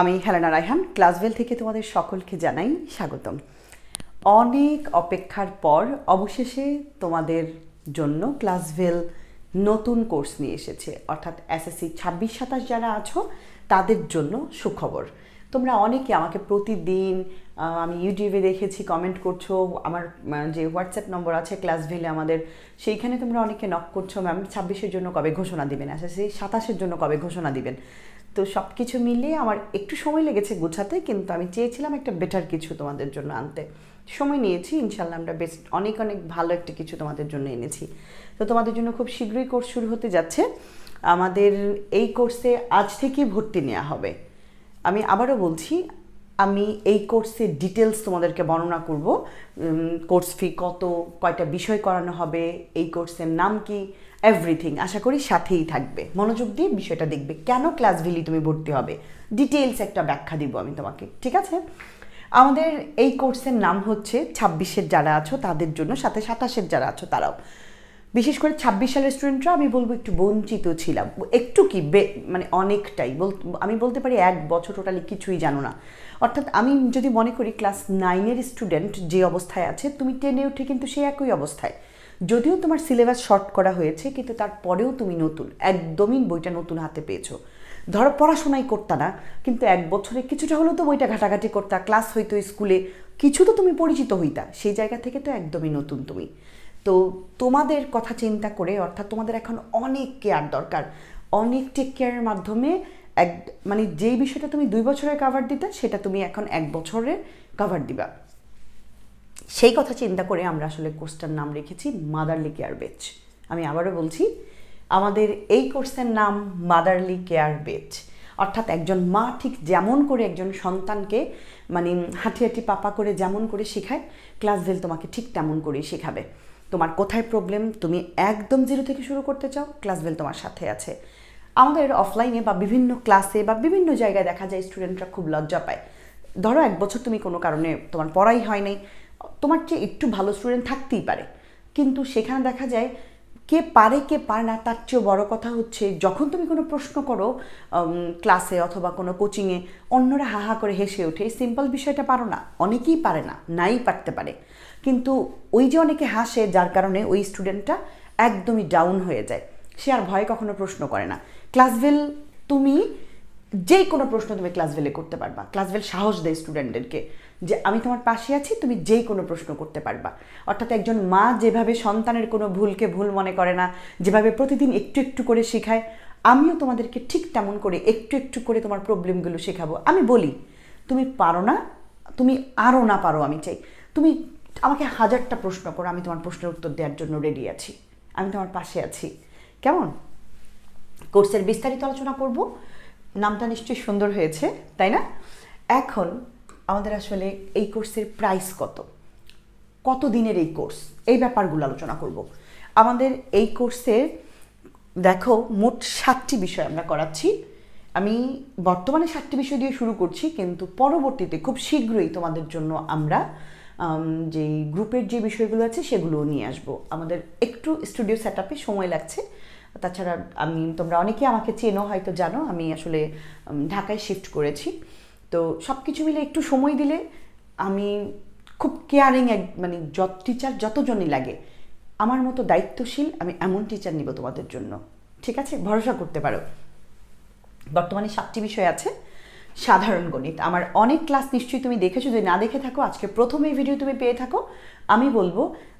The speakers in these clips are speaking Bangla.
আমি হেলেনা রায়হান, ক্লাসভেল থেকে তোমাদের সকলকে জানাই স্বাগতম। অনেক অপেক্ষার পর অবশেষে তোমাদের জন্য ক্লাসভেল নতুন কোর্স নিয়ে এসেছে। অর্থাৎ এসএসসি ছাব্বিশ, সাতাশ যারা আছো, তাদের জন্য সুখবর। তোমরা অনেকে আমাকে প্রতিদিন আমি ইউটিউবে দেখেছি কমেন্ট করছ, আমার যে হোয়াটসঅ্যাপ নম্বর আছে ক্লাসভেলে আমাদের, সেইখানে তোমরা অনেকে নক করছ ম্যাম ছাব্বিশের জন্য কবে ঘোষণা দিবেন? এসএসসি সাতাশের জন্য কবে ঘোষণা দিবেন? তো সব কিছু মিলিয়ে আমার একটু সময় লেগেছে গোছাতে, কিন্তু আমি চেয়েছিলাম একটা বেটার কিছু তোমাদের জন্য আনতে। সময় নিয়েছি ইনশাল্লাহ আমরা বেস্ট অনেক অনেক ভালো একটা কিছু তোমাদের জন্য এনেছি। তো তোমাদের জন্য খুব শীঘ্রই কোর্স শুরু হতে যাচ্ছে। আমাদের এই কোর্সে আজ থেকেই ভর্তি নেওয়া হবে। আমি আবারও বলছি, আমি এই কোর্সের ডিটেলস তোমাদেরকে বর্ণনা করব। কোর্স ফি কত, কয়টা বিষয় করানো হবে, এই কোর্সের নাম কি এভরিথিং আশা করি সাথেই থাকবে। মনোযোগ দিয়ে বিষয়টা দেখবে। কেন ক্লাস ভিলি তুমি ভর্তি হবে? ডিটেলস একটা ব্যাখ্যা দিব আমি তোমাকে, ঠিক আছে? আমাদের এই কোর্সের নাম হচ্ছে ছাব্বিশের যারা আছো তাদের জন্য, সাথে সাতাশের যারা আছো তারাও। বিশেষ করে ছাব্বিশ সালের স্টুডেন্টরা আমি বলব একটু বঞ্চিত ছিলাম। একটু কি মানে অনেকটাই। বল, আমি বলতে পারি এক বছর টোটালি কিছুই জানো না। অর্থাৎ আমি যদি মনে করি ক্লাস নাইনের স্টুডেন্ট যে অবস্থায় আছে, তুমি টেনে উঠে কিন্তু সে একই অবস্থায়। যদিও তোমার সিলেবাস শর্ট করা হয়েছে, কিন্তু তারপরেও তুমি নতুন। একদমই বইটা নতুন হাতে পেয়েছ। ধরো পড়াশোনাই করতা না, কিন্তু এক বছরে কিছুটা হলেও তো বইটা ঘাটাঘাটি করতা। ক্লাস হইতো স্কুলে, কিছু তো তুমি পরিচিত হইতা। সেই জায়গা থেকে তো একদমই নতুন তুমি। তো তোমাদের কথা চিন্তা করে, অর্থাৎ তোমাদের এখন অনেক কেয়ার দরকার। অনেক টেক কেয়ারের মাধ্যমে এক মানে যেই বিষয়টা তুমি দুই বছরের কাভার দিতে, সেটা তুমি এখন এক বছরে কাভার দিবা। সেই কথা চিন্তা করে আমরা আসলে কোর্সটার নাম রেখেছি মাদারলি কেয়ার বেচ আমি আবারও বলছি, আমাদের এই কোর্সের নাম মাদারলি কেয়ার বেচ অর্থাৎ একজন মা ঠিক যেমন করে একজন সন্তানকে মানে হাঁটি হাঁটি পাপা করে যেমন করে শেখায় ক্লাস ক্লাসভেল তোমাকে ঠিক তেমন করেই শেখাবে। তোমার কোথায় প্রবলেম তুমি একদম জিরো থেকে শুরু করতে চাও? ক্লাস বেল তোমার সাথে আছে। আমাদের অফলাইনে বা বিভিন্ন ক্লাসে বা বিভিন্ন জায়গায় দেখা যায় স্টুডেন্টরা খুব লজ্জা পায়। ধরো এক বছর তুমি কোনো কারণে তোমার পড়াই হয় নাই। তোমার চেয়ে একটু ভালো স্টুডেন্ট থাকতেই পারে। কিন্তু সেখানে দেখা যায় কে পারে কে পারে না, তার চেয়েও বড় কথা হচ্ছে যখন তুমি কোনো প্রশ্ন করো ক্লাসে অথবা কোনো কোচিংয়ে অন্যরা হা হা করে হেসে ওঠে। সিম্পল বিষয়টা পারো না। অনেকেই পারে না, নাই পারতে পারে। কিন্তু ওই যে অনেকে হাসে, যার কারণে ওই স্টুডেন্টটা একদমই ডাউন হয়ে যায়। সে আর ভয়ে কখনো প্রশ্ন করে না। ক্লাসভেল তুমি যে কোনো প্রশ্ন তুমি ক্লাসভেলে করতে পারবা। ক্লাসভেল সাহস দেয় স্টুডেন্টদেরকে যে আমি তোমার পাশে আছি, তুমি যেই কোনো প্রশ্ন করতে পারবা। অর্থাৎ একজন মা যেভাবে সন্তানের কোনো ভুলকে ভুল মনে করে না, যেভাবে প্রতিদিন একটু একটু করে শেখায়, আমিও তোমাদেরকে ঠিক তেমন করে একটু একটু করে তোমার প্রবলেমগুলো শেখাবো। আমি বলি, তুমি পারো না, তুমি আরও না পারো আমি চাই। তুমি আমাকে হাজারটা প্রশ্ন করো, আমি তোমার প্রশ্নের উত্তর দেওয়ার জন্য রেডি আছি। আমি তোমার পাশে আছি। কেমন? কোর্সের বিস্তারিত আলোচনা করব। নামটা নিশ্চয়ই সুন্দর হয়েছে, তাই না? এখন আমাদের আসলে এই কোর্সের প্রাইস কত? কত দিনের এই কোর্স এই ব্যাপারগুলো আলোচনা করব। আমাদের এই কোর্সের দেখো মোট সাতটি বিষয় আমরা করাচ্ছি। আমি বর্তমানে সাতটি বিষয় দিয়ে শুরু করছি কিন্তু পরবর্তীতে খুব শীঘ্রই তোমাদের জন্য আমরা আম, যে গ্রুপের যে বিষয়গুলো আছে সেগুলো নিয়ে আসব। আমাদের একটু স্টুডিও সেট সময় লাগছে। তাছাড়া আমি তোমরা অনেকে আমাকে চেনো হয়তো জানো আমি আসলে ঢাকায় শিফট করেছি। তো সব কিছু মিলে একটু সময় দিলে আমি খুব কেয়ারিং এক মানে যত টিচার যতজনই লাগে, আমার মতো দায়িত্বশীল আমি এমন টিচার নিব তোমাদের জন্য। ঠিক আছে? ভরসা করতে পারো। বর্তমানে সাতটি বিষয় আছে। সাধারণ গণিত। আমার অনেক ক্লাস নিশ্চয়ই তুমি দেখেছ। যদি না দেখে থাকো, আজকে প্রথম এই ভিডিও তুমি পেয়ে থাকো। আমি বলব,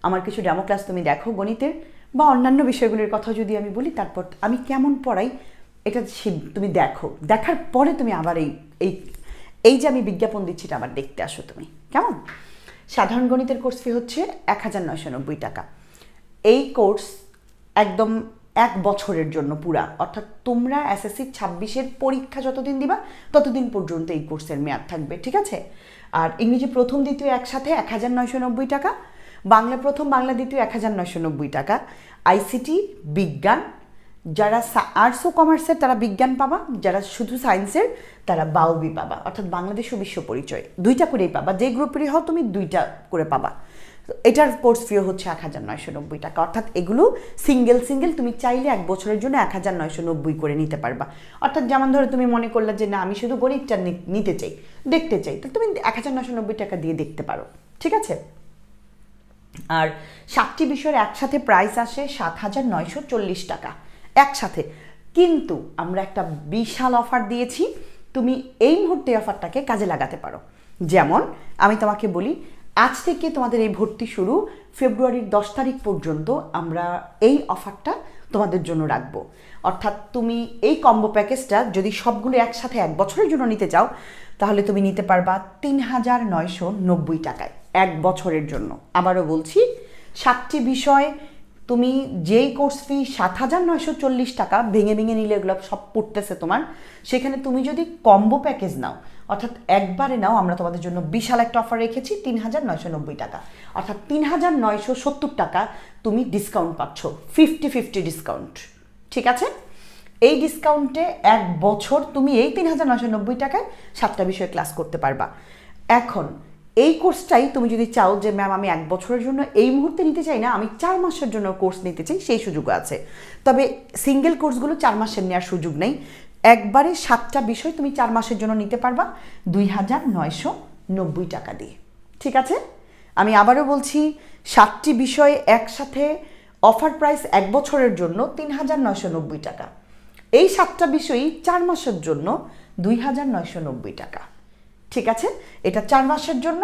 আমার কিছু ডেমো ক্লাস তুমি দেখো গণিতের, বা অন্যান্য বিষয়গুলির কথা যদি আমি বলি, তারপর আমি কেমন পড়াই, এটা তুমি দেখো। দেখার পরে তুমি আবার এই এই এই যে আমি বিজ্ঞাপন দিচ্ছি, এটা আবার দেখতে আসো তুমি। কেমন? সাধারণ গণিতের কোর্স ফি হচ্ছে এক হাজার নয়শো নব্বই টাকা। এই কোর্স একদম এক বছরের জন্য পুরা। অর্থাৎ তোমরা এসএসসি ছাব্বিশের পরীক্ষা যতদিন দিবা, ততদিন পর্যন্ত এই কোর্সের মেয়াদ থাকবে, ঠিক আছে? আর ইংরেজি প্রথম, দ্বিতীয় একসাথে এক হাজার নয়শো নব্বই টাকা। বাংলা প্রথম, বাংলা দ্বিতীয় এক হাজার নয়শো নব্বই টাকা। আইসিটি বিজ্ঞান যারা আর্টস ও কমার্সের তারা বিজ্ঞান পাবা, যারা শুধু সায়েন্সের তারা বাউবি পাবা, অর্থাৎ বাংলাদেশ ও বিশ্ব পরিচয়। দুইটা করেই পাবা, যে গ্রুপেরই হও তুমি দুইটা করে পাবা। এটার কোর্স ফি হচ্ছে এক হাজার নয়শো নব্বই টাকা, অর্থাৎ এগুলো সিঙ্গেল সিঙ্গেল তুমি চাইলে এক বছরের জন্য এক হাজার নয়শো নব্বই করে নিতে পারবা। অর্থাৎ যেমন ধরো তুমি মনে করলে যে না, আমি শুধু নি- নিতে চাই, দেখতে চাই, তো তুমি এক হাজার নয়শো নব্বই টাকা দিয়ে দেখতে পারো, ঠিক আছে? আর সাতটি বিষয়ের একসাথে প্রাইস আসে সাত হাজার নয়শো চল্লিশ টাকা। একসাথে। কিন্তু আমরা একটা বিশাল অফার দিয়েছি, তুমি এই মুহূর্তে অফারটাকে কাজে লাগাতে পারো। যেমন, আমি তোমাকে বলি, আজ থেকে তোমাদের এই ভর্তি শুরু ফেব্রুয়ারির দশ তারিখ পর্যন্ত আমরা এই অফারটা তোমাদের জন্য রাখব। অর্থাৎ তুমি এই কম্বো প্যাকেজটা যদি সবগুলো একসাথে এক বছরের জন্য নিতে চাও, তাহলে তুমি নিতে পারবা তিন হাজার নয়শো নব্বই টাকায় এক বছরের জন্য। আবারও বলছি, সাতটি বিষয় তুমি যেই কোর্স ফি সাত হাজার নয়শো চল্লিশ টাকা ভেঙে ভেঙে নিলে এগুলো সব পড়তেছে তোমার, সেখানে তুমি যদি কম্বো প্যাকেজ নাও, অর্থাৎ একবারে নাও, আমরা তোমাদের জন্য বিশাল একটা অফার রেখেছি তিন হাজার নয়শো নব্বই টাকা। অর্থাৎ তিন হাজার নয়শো সত্তর টাকা তুমি ডিসকাউন্ট পাচ্ছ ফিফটি ফিফটি ডিসকাউন্ট ঠিক আছে? এই ডিসকাউন্টে এক বছর তুমি এই তিন হাজার নশো নব্বই টাকায় সাতটা বিষয়ে ক্লাস করতে পারবা। এখন এই কোর্সটাই তুমি যদি চাও যে ম্যাম আমি এক বছরের জন্য এই মুহূর্তে নিতে চাই না, আমি চার মাসের জন্য কোর্স নিতে চাই, সেই সুযোগ আছে। তবে সিঙ্গেল কোর্সগুলো চার মাসের নেওয়ার সুযোগ নেই। একবারে সাতটা বিষয় তুমি চার মাসের জন্য নিতে পারবা, দুই হাজার নয়শো নব্বই টাকা দিয়ে। ঠিক আছে? আমি আবারও বলছি, সাতটি বিষয় একসাথে অফার প্রাইস এক বছরের জন্য তিন হাজার নয়শো নব্বই টাকা। এই সাতটা বিষয়ই চার মাসের জন্য দুই হাজার নয়শো নব্বই টাকা। ঠিক আছে? এটা চার মাসের জন্য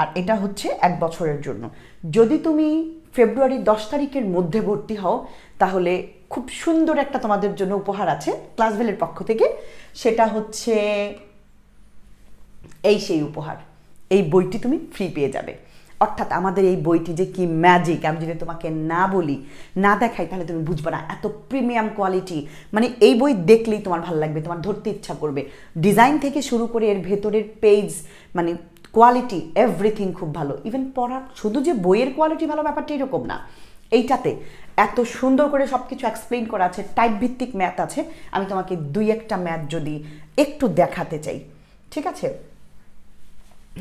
আর এটা হচ্ছে এক বছরের জন্য। যদি তুমি ফেব্রুয়ারি দশ তারিখের মধ্যে ভর্তি হও, তাহলে খুব সুন্দর একটা তোমাদের জন্য উপহার আছে ক্লাসভেলের পক্ষ থেকে। সেটা হচ্ছে এই সেই উপহার। এই বইটি তুমি ফ্রি পেয়ে যাবে। অর্থাৎ আমাদের এই বইটি যে কি ম্যাজিক আমি যদি তোমাকে না বলি, না দেখাই, তাহলে তুমি বুঝবে না। এত প্রিমিয়াম কোয়ালিটি মানে এই বই দেখলেই তোমার ভালো লাগবে, তোমার ধরতে ইচ্ছা করবে। ডিজাইন থেকে শুরু করে এর ভেতরের পেজ মানে কোয়ালিটি এভরিথিং খুব ভালো। ইভেন পড়ার শুধু যে বইয়ের কোয়ালিটি ভালো ব্যাপারটা এরকম না। এইটাতে এত সুন্দর করে সব কিছু এক্সপ্লেন করা আছে টাইপ ভিত্তিক ম্যাথ আছে। আমি তোমাকে দুই একটা ম্যাথ যদি একটু দেখাতে চাই, ঠিক আছে?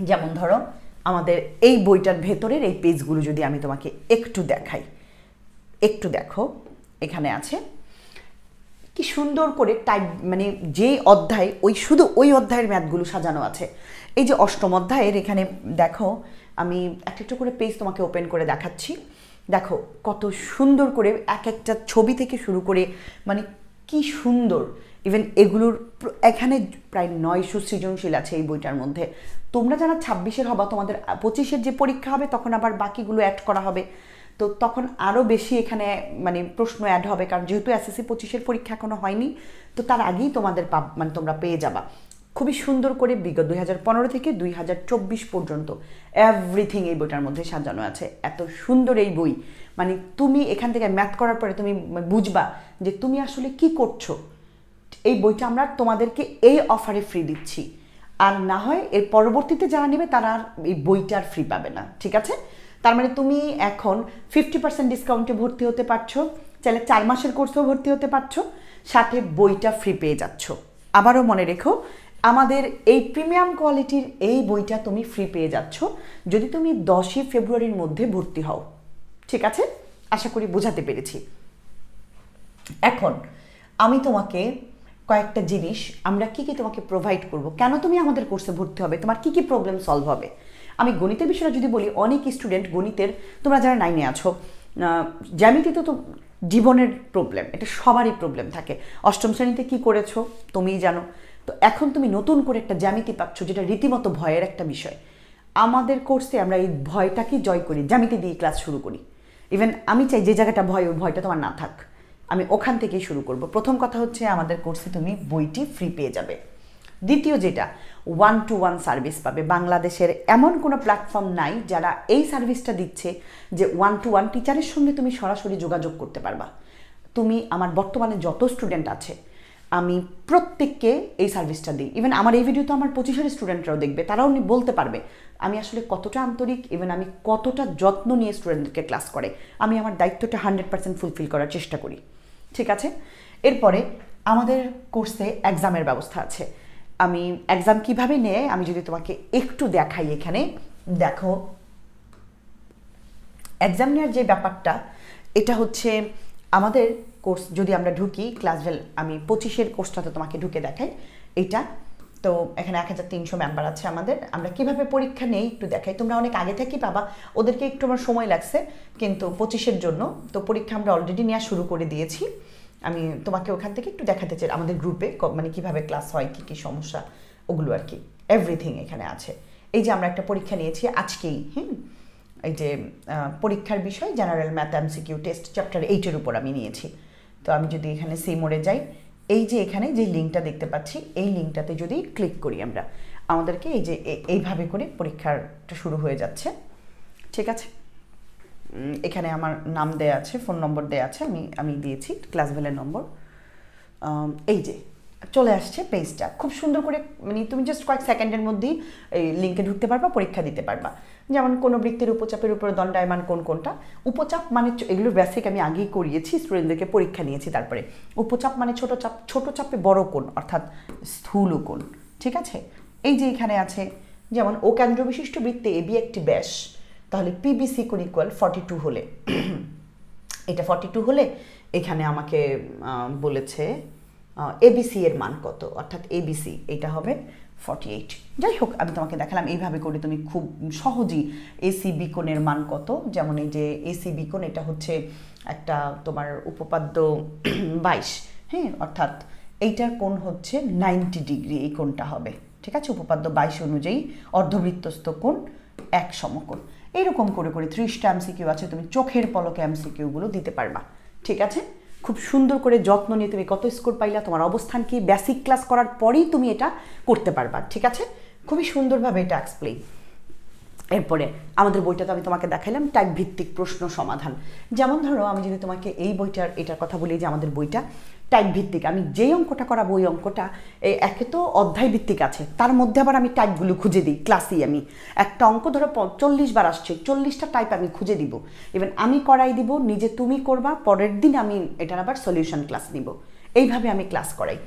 যেমন ধরো আমাদের এই বইটার ভেতরের এই পেজগুলো যদি আমি তোমাকে একটু দেখাই। একটু দেখো, এখানে আছে। কি সুন্দর করে টাইপ মানে যে অধ্যায়, ওই শুধু ওই অধ্যায়ের ম্যাথগুলো সাজানো আছে। এই যে অষ্টম অধ্যায়ের, এখানে দেখো, আমি এক একটু করে পেজ তোমাকে ওপেন করে দেখাচ্ছি। দেখো, কত সুন্দর করে এক একটা ছবি থেকে শুরু করে মানে কি সুন্দর। ইভেন এগুলোর এখানে প্রায় নয়শো সৃজনশীল আছে এই বইটার মধ্যে। তোমরা যারা ছাব্বিশের হবা, তোমাদের পঁচিশের যে পরীক্ষা হবে, তখন আবার বাকিগুলো অ্যাড করা হবে। তো তখন আরও বেশি এখানে মানে প্রশ্ন অ্যাড হবে। কারণ যেহেতু এসএসসি পঁচিশের পরীক্ষা এখনও হয়নি, তো তার আগেই তোমাদের পাব মানে তোমরা পেয়ে যাবা। খুবই সুন্দর করে বিগত দুই হাজার পনেরো থেকে দুই হাজার চব্বিশ পর্যন্ত এভরিথিং এই বইটার মধ্যে সাজানো আছে। এত সুন্দর এই বই। মানে তুমি এখান থেকে ম্যাথ করার পরে তুমি বুঝবা যে তুমি আসলে কি করছ। এই বইটা আমরা তোমাদেরকে এই অফারে ফ্রি দিচ্ছি। আর না হয় এর পরবর্তীতে যারা নেবে তারা আর এই বইটা আর ফ্রি পাবে না, ঠিক আছে? তার মানে তুমি এখন ফিফটি পার্সেন্ট ডিসকাউন্টে ভর্তি হতে পারছ, চাইলে চার মাসের কোর্সেও ভর্তি হতে পারছ, সাথে বইটা ফ্রি পেয়ে যাচ্ছ। আবারও মনে রেখো, আমাদের এই প্রিমিয়াম কোয়ালিটির এই বইটা তুমি ফ্রি পেয়ে যাচ্ছ যদি তুমি দশই ফেব্রুয়ারির মধ্যে ভর্তি হও, ঠিক আছে? আশা করি বোঝাতে পেরেছি। এখন আমি তোমাকে কয়েকটা জিনিস আমরা কি কি তোমাকে প্রোভাইড করব? কেন তুমি আমাদের কোর্সে ভর্তি হবে? তোমার কি কি প্রবলেম সলভ হবে? আমি গণিতের বিষয়টা যদি বলি অনেক স্টুডেন্ট গণিতের তোমরা যারা নাইনে আছো আহ, জ্যামিতিতে তো জীবনের প্রবলেম এটা সবারই প্রবলেম থাকে। অষ্টম শ্রেণীতে কি করেছ? তুমিই জানো। তো এখন তুমি নতুন করে একটা জ্যামিতি পাচ্ছ যেটা রীতিমতো ভয়ের একটা বিষয়। আমাদের কোর্সে আমরা এই ভয়টাকে জয় করি জ্যামিতি দিয়ে ক্লাস শুরু করি। ইভেন আমি চাই যে জায়গাটা ভয় ওই ভয়টা তোমার না থাক। আমি ওখান থেকেই শুরু করব। প্রথম কথা হচ্ছে আমাদের কোর্সে তুমি বইটি ফ্রি পেয়ে যাবে। দ্বিতীয় যেটা ওয়ান টু ওয়ান সার্ভিস পাবে। বাংলাদেশের এমন কোনো প্ল্যাটফর্ম নাই যারা এই সার্ভিসটা দিচ্ছে যে ওয়ান টু ওয়ান টিচারের সঙ্গে তুমি সরাসরি যোগাযোগ করতে পারবা। তুমি, আমার বর্তমানে যত স্টুডেন্ট আছে, আমি প্রত্যেককে এই সার্ভিসটা দিই। ইভেন আমার এই ভিডিও তো আমার পঁচিশের স্টুডেন্টরাও দেখবে, তারাও নি- বলতে পারবে, আমি আসলে কতটা আন্তরিক ইভেন আমি কতটা যত্ন নিয়ে স্টুডেন্টদেরকে ক্লাস করে, আমি আমার দায়িত্বটা হান্ড্রেড পার্সেন্ট ফুলফিল করার চেষ্টা করি। ঠিক আছে? এরপরে আমাদের কোর্সে এক্সামের ব্যবস্থা আছে। আমি এক্সাম কীভাবে নেয়, আমি যদি তোমাকে একটু দেখাই এখানে। দেখো এক্সাম নেওয়ার যে ব্যাপারটা, এটা হচ্ছে আমাদের কোর্স যদি আমরা ঢুকি ক্লাস আমি পঁচিশের কোর্সটাতে তোমাকে ঢুকে দেখাই। এটা তো এখানে এক হাজার তিনশো মেম্বার আছে আমাদের। আমরা কীভাবে পরীক্ষা নেই একটু দেখাই। তোমরা অনেক আগে থেকেই পাবা ওদেরকে একটু আমার সময় লাগছে, কিন্তু পঁচিশের জন্য। তো পরীক্ষা আমরা অলরেডি নেওয়া শুরু করে দিয়েছি। আমি তোমাকে ওখান থেকে একটু দেখাতে চাই, আমাদের গ্রুপে মানে কীভাবে ক্লাস হয়, কী কী সমস্যা, ওগুলো আর কি। এভরিথিং এখানে আছে। এই যে আমরা একটা পরীক্ষা নিয়েছি আজকেই, হুম? এই যে পরীক্ষার বিষয় general math MCQ test chapter এইটের উপর আমি নিয়েছি। তো আমি যদি এখানে সি মোড়ে যাই এই যে এখানে যে লিঙ্কটা দেখতে পাচ্ছি, এই লিঙ্কটাতে যদি ক্লিক করি আমরা, আমাদেরকে এই যে এইভাবে করে পরীক্ষাটা শুরু হয়ে যাচ্ছে। ঠিক আছে? এখানে আমার নাম দেয়া আছে ফোন নম্বর দেয়া আছে, আমি আমি দিয়েছি ক্লাস ভেলের নম্বর এই যে চলে আসছে পেজটা খুব সুন্দর করে মানে তুমি জাস্ট কয়েক সেকেন্ডের মধ্যেই এই লিঙ্কে ঢুকতে পারবা, পরীক্ষা দিতে পারবা। যেমন কোনো বৃত্তির উপচাপের উপরে দণ্ডায়মান কোন কোনটা? উপচাপ মানে এগুলো বেসিক আমি আগেই করিয়েছি স্টুডেন্টদেরকে পরীক্ষা নিয়েছি তারপরে। উপচাপ মানে ছোট চাপ, ছোট চাপে বড় কোণ, অর্থাৎ স্থূল কোণ, ঠিক আছে? এই যে এখানে আছে, যেমন ও কেন্দ্র বিশিষ্ট বৃত্তে এবি একটি ব্যাস, তাহলে পিবিসি কোণ ইকুয়াল ফর্টি টু হলে। এটা ফর্টি টু হলে এখানে আমাকে বলেছে এবিসি এর মান কত? অর্থাৎ এবিসি এটা হবে ফর্টি এইট যাই হোক, আমি তোমাকে দেখালাম এইভাবে করে তুমি খুব সহজেই এসি বিকোণের মান কত? যেমন এই যে এসি বিকোণ, এটা হচ্ছে একটা তোমার উপপাদ্য বাইশ। হ্যাঁ অর্থাৎ এইটার কোণ হচ্ছে নাইনটি ডিগ্রি এই কোণটা হবে। ঠিক আছে? উপপাদ্য বাইশ অনুযায়ী অর্ধবৃত্তস্থ কোণ, এক সমকোণ। এইরকম করে করে ত্রিশটা এমসিকিউ আছে, তুমি চোখের পলকে এমসিকিউগুলো দিতে পারবা। ঠিক আছে? খুব সুন্দর করে যত্ন নিয়ে তুমি কত স্কোর পাইলা, তোমার অবস্থান কি বেসিক ক্লাস করার পরেই তুমি এটা করতে পারবা, ঠিক আছে? খুবই সুন্দরভাবে এটা এক্সপ্লেইন এরপরে আমাদের বইটা তো আমি তোমাকে দেখালাম টাইপ ভিত্তিক প্রশ্ন সমাধান। যেমন ধরো, আমি যদি তোমাকে এই বইটার, এটার কথা বলি যে আমাদের বইটা টাইপ ভিত্তিক আমি যেই অঙ্কটা করাবো, ওই অঙ্কটা একে তো অধ্যায় ভিত্তিক আছে। তার মধ্যে আবার আমি টাইপগুলো খুঁজে দিই ক্লাসেই আমি। একটা অঙ্ক ধরো চল্লিশ বার আসছে, চল্লিশটা টাইপ আমি খুঁজে দিব। ইভেন আমি করাই দিব, নিজে তুমি করবা, পরের দিন আমি এটার আবার সলিউশন ক্লাস নিব। এইভাবে আমি ক্লাস করাই।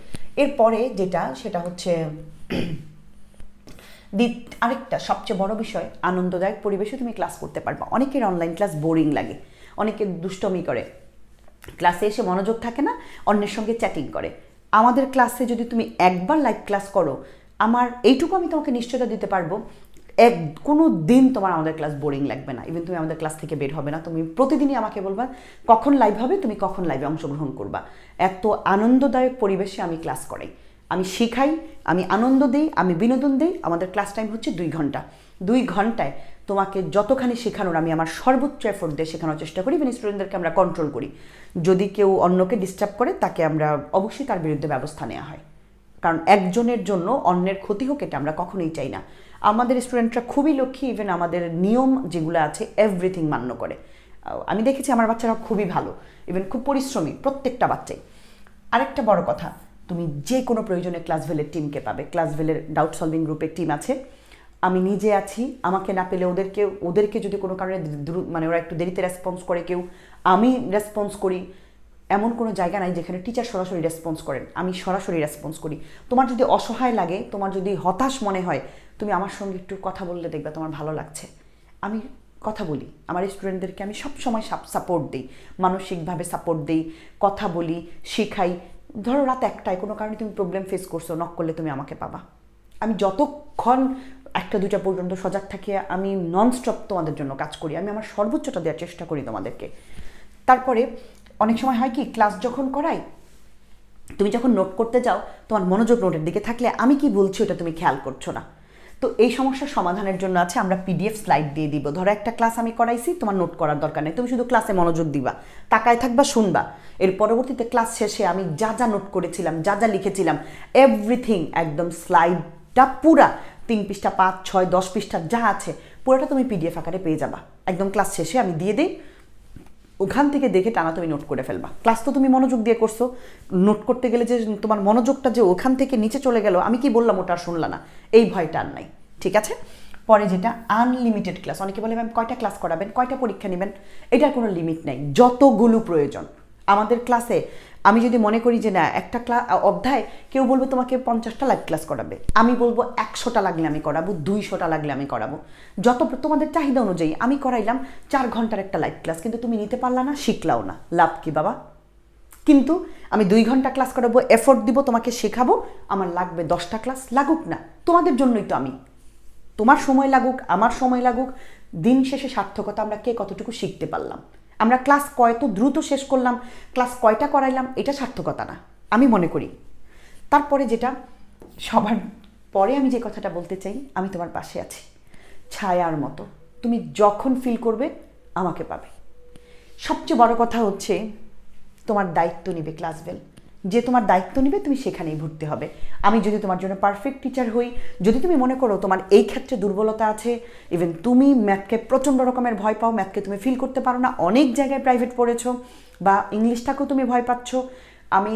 এরপরে যেটা, সেটা হচ্ছে আরেকটা সবচেয়ে বড় বিষয়, আনন্দদায়ক পরিবেশে তুমি ক্লাস করতে পারবা। অনেকের অনলাইন ক্লাস বোরিং লাগে। অনেকে দুষ্টমি করে। ক্লাসে এসে মনোযোগ থাকে না, অন্যের সঙ্গে চ্যাটিং করে। আমাদের ক্লাসে যদি তুমি একবার লাইভ ক্লাস করো, আমার এইটুকু আমি তোমাকে নিশ্চয়তা দিতে পারব, এক, কোনো দিন তোমার আমাদের ক্লাস বোরিং লাগবে না। ইভেন তুমি আমাদের ক্লাস থেকে বের হবে না। তুমি প্রতিদিনই আমাকে বলবা, কখন লাইভ হবে? তুমি কখন লাইভে অংশগ্রহণ করবা? এত আনন্দদায়ক পরিবেশে আমি ক্লাস করাই। আমি শেখাই, আমি আনন্দ দিই, আমি বিনোদন দিই। আমাদের ক্লাস টাইম হচ্ছে দুই ঘণ্টা। দুই ঘন্টায় তোমাকে যতখানি শেখানোর, আমি আমার সর্বোচ্চ এফোর্ট দিয়ে শেখানোর চেষ্টা করি ইভেন স্টুডেন্টদেরকে আমরা কন্ট্রোল করি। যদি কেউ অন্যকে ডিস্টার্ব করে, তাকে আমরা অবশ্যই তার বিরুদ্ধে ব্যবস্থা নেওয়া হয়। কারণ একজনের জন্য অন্যের ক্ষতি হোক, এটা আমরা কখনোই চাই না। আমাদের স্টুডেন্টরা খুবই লক্ষ্মী ইভেন আমাদের নিয়ম যেগুলো আছে এভরিথিং মান্য করে। আমি দেখেছি আমার বাচ্চারা খুবই ভালো ইভেন খুব পরিশ্রমী, প্রত্যেকটা বাচ্চাই। আরেকটা বড় কথা, তুমি যে কোনো প্রয়োজনে ক্লাসভেলের টিমকে পাবে। ক্লাসভেলের ডাউট সলভিং গ্রুপের টিম আছে। আমি নিজে আছি, আমাকে না পেলে ওদেরকে ওদেরকে যদি কোনো কারণে মানে ওরা একটু দেরিতে রেসপন্স করে কেউ, আমি রেসপন্স করি। এমন কোনো জায়গা নাই যেখানে টিচার সরাসরি রেসপন্স করেন। আমি সরাসরি রেসপন্স করি। তোমার যদি অসহায় লাগে, তোমার যদি হতাশ মনে হয়, তুমি আমার সঙ্গে একটু কথা বললে দেখবে তোমার ভালো লাগছে। আমি কথা বলি। আমার স্টুডেন্টদেরকে আমি সব সময় সাপোর্ট দিই। মানসিকভাবে সাপোর্ট দিই, কথা বলি, শেখাই। ধরো রাত একটায় কোনো কারণে তুমি প্রবলেম ফেস করছ নক করলে তুমি আমাকে পাবা। আমি যতক্ষণ একটা দুটা পর্যন্ত সজাগ থাকি আমি ননস্টপ তোমাদের জন্য কাজ করি। আমি আমার সর্বোচ্চটা দেওয়ার চেষ্টা করি তোমাদেরকে। তারপরে অনেক সময় হয় কি ক্লাস যখন করাই, তুমি যখন নোট করতে যাও, তোমার মনোযোগ নোটের দিকে থাকলে আমি কি বলছি ওটা তুমি খেয়াল করছ না। তো এই সমস্যার সমাধানের জন্য আছে, আমরা পিডিএফ স্লাইড দিয়ে দিব। ধরো একটা ক্লাস আমি করাইছি, তোমার নোট করার দরকার নেই। তুমি শুধু ক্লাসে মনোযোগ দিবা, তাকায় থাকবা, শুনবা। এর পরবর্তীতে ক্লাস শেষে আমি যা যা নোট করেছিলাম, যা যা লিখেছিলাম এভরিথিং একদম স্লাইডটা পুরা তিন পৃষ্ঠা পাঁচ ছয়, দশ পৃষ্ঠা, যা আছে, পুরোটা তুমি পিডিএফ আকারে পেয়ে যাবা। একদম ক্লাস শেষে আমি দিয়ে দিই, ওখান থেকে দেখে টানা তুমি নোট করে ফেলবা। ক্লাস তো তুমি মনোযোগ দিয়ে করছ নোট করতে গেলে যে তোমার মনোযোগটা যে ওখান থেকে নিচে চলে গেল, আমি কি বললাম ওটা আর শুনলা না। এই ভয়টা আর নাই, ঠিক আছে? পরে যেটা আনলিমিটেড ক্লাস অনেকে বলে ম্যাম কয়টা ক্লাস করাবেন? কয়টা পরীক্ষা নেবেন? এটার কোনো লিমিট নেই, যতগুলো প্রয়োজন। আমাদের ক্লাসে আমি যদি মনে করি যে না, একটা ক্লাস অধ্যায় কেউ বলবে তোমাকে পঞ্চাশটা লাইভ ক্লাস করাবে। আমি বলব একশোটা লাগলে আমি করাবো, দুইশোটা লাগলে আমি করাবো। যত তোমাদের চাহিদা অনুযায়ী আমি করাইলাম, চার ঘণ্টার একটা লাইভ ক্লাস কিন্তু তুমি নিতে পারলা না, শিখলাও না। লাভ কি বাবা? কিন্তু আমি দুই ঘণ্টা ক্লাস করাবো এফোর্ট দিব, তোমাকে শেখাবো, আমার লাগবে দশটা ক্লাস লাগুক না। তোমাদের জন্যই তো আমি। তোমার সময় লাগুক, আমার সময় লাগুক, দিন শেষে সার্থকতা আমরা কে কতটুকু শিখতে পারলাম। আমরা ক্লাস কয়ত দ্রুত শেষ করলাম ক্লাস কয়টা করাইলাম, এটা সার্থকতা না, আমি মনে করি। তারপরে যেটা, সবার পরে আমি যে কথাটা বলতে চাই, আমি তোমার পাশে আছি। ছায়ার মতো, তুমি যখন ফিল করবে, আমাকে পাবে। সবচেয়ে বড় কথা হচ্ছে, তোমার দায়িত্ব নিবে ক্লাসবেল যে তোমার দায়িত্ব নিবে তুমি সেখানেই ভর্তি হবে। আমি যদি তোমার জন্য পারফেক্ট টিচার হই, যদি তুমি মনে করো তোমার এই ক্ষেত্রে দুর্বলতা আছে ইভেন তুমি ম্যাথকে প্রচণ্ড রকমের ভয় পাও ম্যাথকে তুমি ফিল করতে পারো না, অনেক জায়গায় প্রাইভেট পড়েছো বা ইংলিশটাকেও তুমি ভয় পাচ্ছ, আমি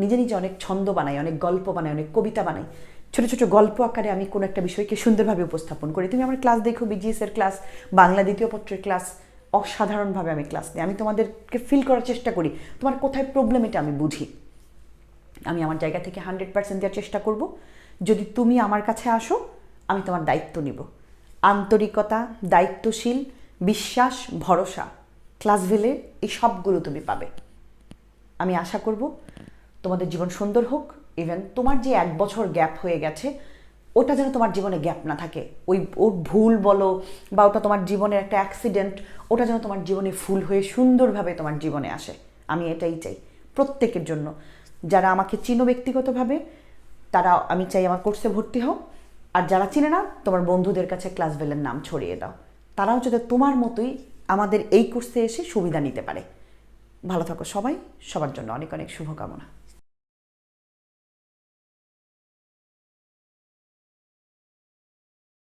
নিজে নিজে অনেক ছন্দ বানাই, অনেক গল্প বানাই, অনেক কবিতা বানাই। ছোট ছোট গল্প আকারে আমি কোনো একটা বিষয়কে সুন্দরভাবে উপস্থাপন করি। তুমি আমার ক্লাস দেখো বিজিএসের ক্লাস বাংলা দ্বিতীয় পত্রের ক্লাস অসাধারণভাবে আমি ক্লাস নিই। আমি তোমাদেরকে ফিল করার চেষ্টা করি, তোমার কোথায় প্রবলেম এটা আমি বুঝি। আমি আমার জায়গা থেকে হান্ড্রেড পার্সেন্ট দেওয়ার চেষ্টা করব। যদি তুমি আমার কাছে আসো, আমি তোমার দায়িত্ব নিব। আন্তরিকতা, দায়িত্বশীল, বিশ্বাস, ভরসা, ক্লাস ভেলে এই সবগুলো তুমি পাবে। আমি আশা করব তোমাদের জীবন সুন্দর হোক। ইভেন তোমার যে এক বছর গ্যাপ হয়ে গেছে, ওটা যেন তোমার জীবনে গ্যাপ না থাকে। ওই ওর ভুল বলো বা ওটা তোমার জীবনের একটা অ্যাক্সিডেন্ট ওটা যেন তোমার জীবনে ফুল হয়ে সুন্দরভাবে তোমার জীবনে আসে। আমি এটাই চাই প্রত্যেকের জন্য। যারা আমাকে চিনো ব্যক্তিগতভাবে, তারা আমি চাই আমার কোর্সে ভর্তি হও। আর যারা চিনে না, তোমার বন্ধুদের কাছে ক্লাস ভেলের নাম ছড়িয়ে দাও। তারাও যাতে তোমার মতোই আমাদের এই কোর্সে এসে সুবিধা নিতে পারে। ভালো থাকো সবাই, সবার জন্য অনেক অনেক শুভকামনা।